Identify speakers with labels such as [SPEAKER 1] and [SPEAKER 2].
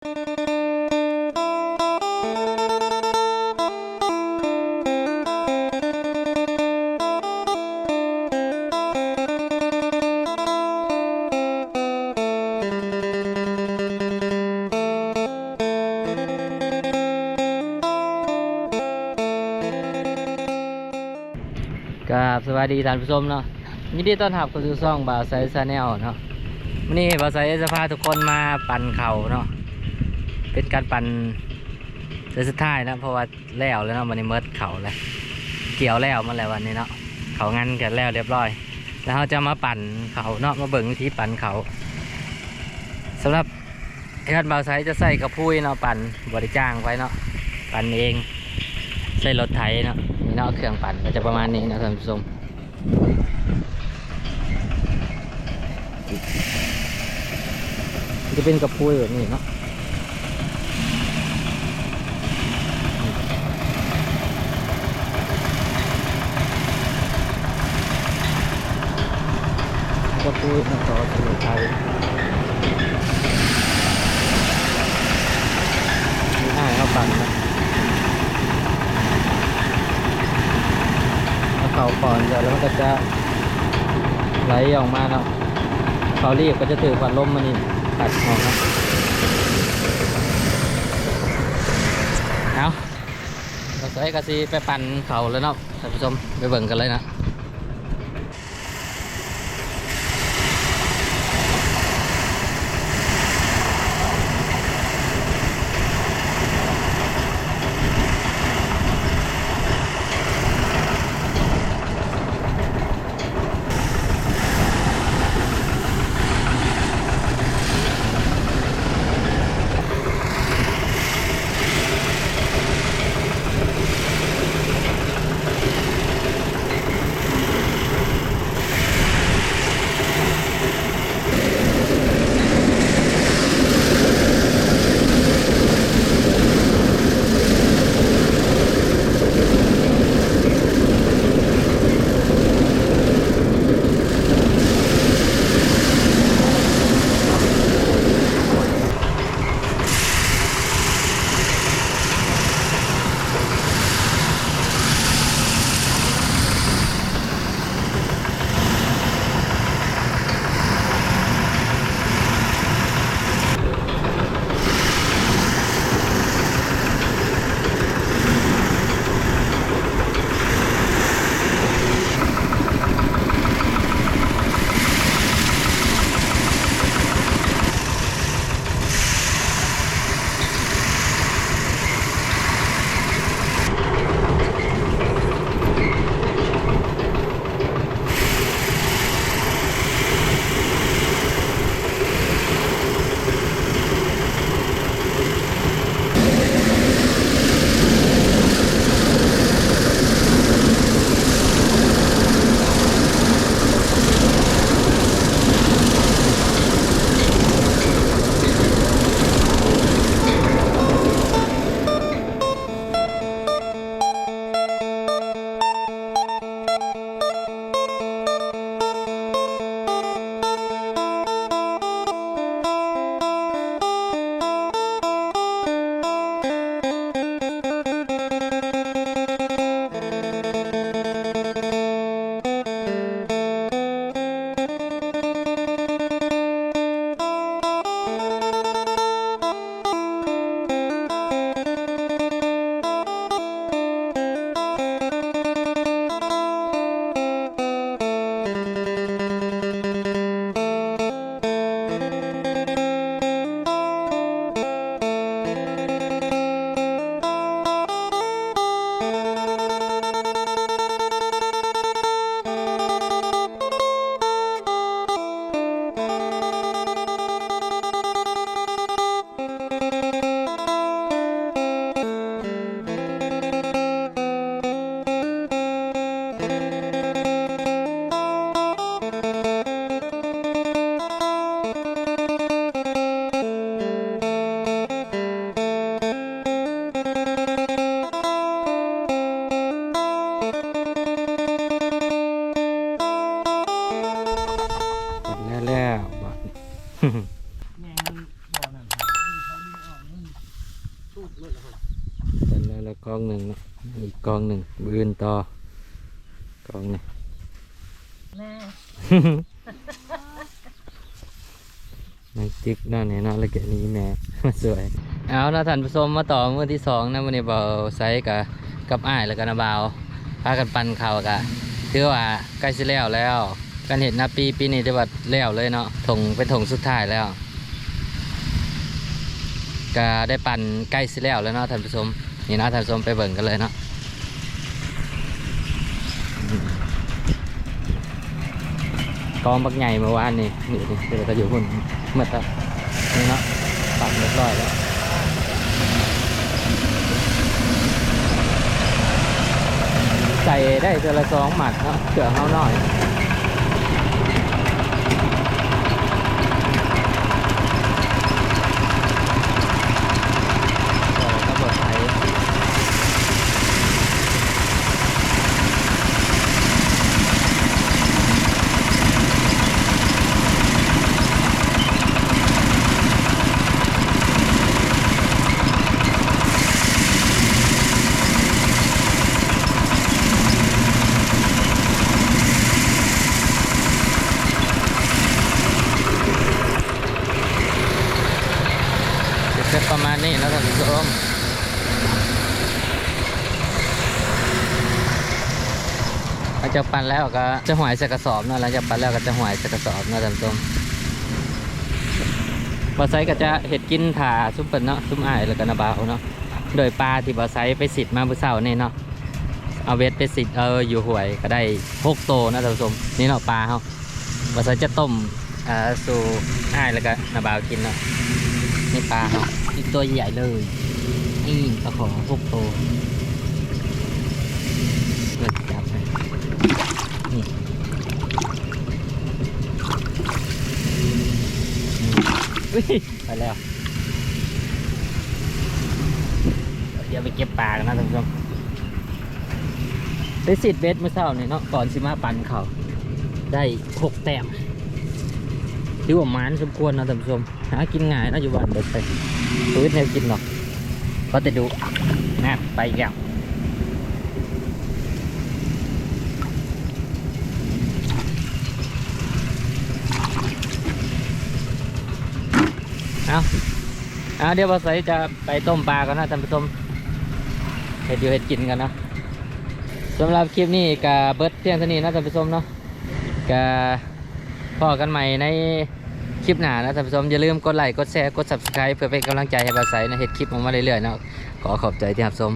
[SPEAKER 1] กับสวัสดีท่านผู้ชมเนาะยินดีต้อนรับเข้าสู่ช่องบ่าวไซส์แนลเนาะวันนี้บ่าวไซส์จะพาทุกคนมาปั่นเข่าเนาะ การปั่นเซสุดท้ายนะเพราะว่าแล้วแล้วเนาะวันนี้เมิดเขาแล้วเกี่ยวแล้วมาแล้ววันนี้เนาะเขางั้นกันแล้วเรียบร้อย แล้วเราจะมาปั่นเขาเนาะมาเบิ่งวิธีปั่นเขาสำหรับท่านบ่าวไซจะใส่กระพุ้ยเนาะปั่นบริจ้างไว้เนาะปั่นเองใส่รถไถเนาะนี่เนาะเครื่องปั่นก็จะประมาณนี้นะท่านผู้ชมจะเป็นกระพุ้ยแบบนี้เนาะกระพุ้ยมาต่อใส่รถไถนี่ ให้เขาปั่นนะเอาเขาก่อนเดี๋ยวแล้วมันก็จะไหลออกมาเนาะเขารีบก็จะถือควันลมมานี่ตัดออกนะเอาเราใส่กระซีไปปั่นเขาแล้วเนาะท่านผู้ชมไปเบิ่งกันเลยนะ แล้วกองหนึ่งเนาะอีกกองหนึ่งบืนต่อกองนี่
[SPEAKER 2] แม่
[SPEAKER 1] มันจิกนั่นเนี่ยเนาะแล้วแกนี้แม่มาสวยเอาเนาะท่านผู้ชมมาต่อมือที่สองนะวันนี้เบาไซส์กับกับอ้ายแล้วก็นาบาวพากันปั่นเข่าวกะถือว่าใกล้สิแล้วแล้วการเห็นนาปีปีนี้จะว่าแล้วเลยเนาะถงเป็นถงสุดท้ายแล้ว ก็ได้ปั่นใกล้สิแล้วแล้วเนาะท่านผู้ชมนี่นะท่านผู้ชมไปเบิ่งกันเลยเนาะกองบักใหญ่เมื่อวานนี่นี่นี่เดี๋ยวก็อยู่หุ่นเมื่อตะนี่เนาะปั่นเรียบร้อยแล้วใส่ได้เทือละสองหมัดเนาะเกือเขาหน่อยก็บดไทยจะเสร็จประมาณนี้แล้วท่านผู้ชมหลัง จากปั่นแล้วก็จะหวยใส่กระสอบเนาะหลังจากปั่นแล้วก็จะหวยใส่กระสอบเนาะท่านผู้ชมบอไซก็จะเห็ดกินถ่าซุปเปอร์เนาะซุปอ้ายแล้วก็นาบาวเนาะโดยปลาที่บอไซไปสิทธิ์มาเมื่อเช้านี่เนาะเอาเวทไปสิทธิ์เอออยู่หวยก็ได้หกโตนะท่านผู้ชมนี่เนาะปลาเขาบอไซจะต้มอ่าสู่อ้ายแล้วก็นาบาวกินเนาะนี่ปลาเขาอีกตัวใหญ่เลยนี่ปลาขอพกโตเลิกจับเลยนี่อุ๊ย ไปแล้ว เดี๋ยวไปเก็บปลากันนะท่านผู้ชมได้สิทธิ์เบสเมื่อเช้านี่เนาะก่อนสิมาปั่นเขาได้หกแต้มถือว่าหมานสมควรนะท่านผู้ชมหากินง่ายนะอยู่บ้านเด็กไปชีวิตแนวกินหรอกก็จะดูนะไปอีกแล้ว เอาเอาเดี๋ยวพอใส่จะไปต้มปลากันนะท่านผู้ชมเห็ดอยู่เห็ดกินกันนะสำหรับคลิปนี้กับเบิร์ดเที่ยงเท่านี้นะท่านผู้ชมเนาะกับพอกันใหม่ในคลิปหน้านะท่านผู้ชมอย่าลืมกดไลค์กดแชร์กด subscribe เพื่อเป็นกำลังใจให้เราใส่ในเห็ดคลิปออกมาเรื่อยๆเนาะขอขอบใจที่รับชม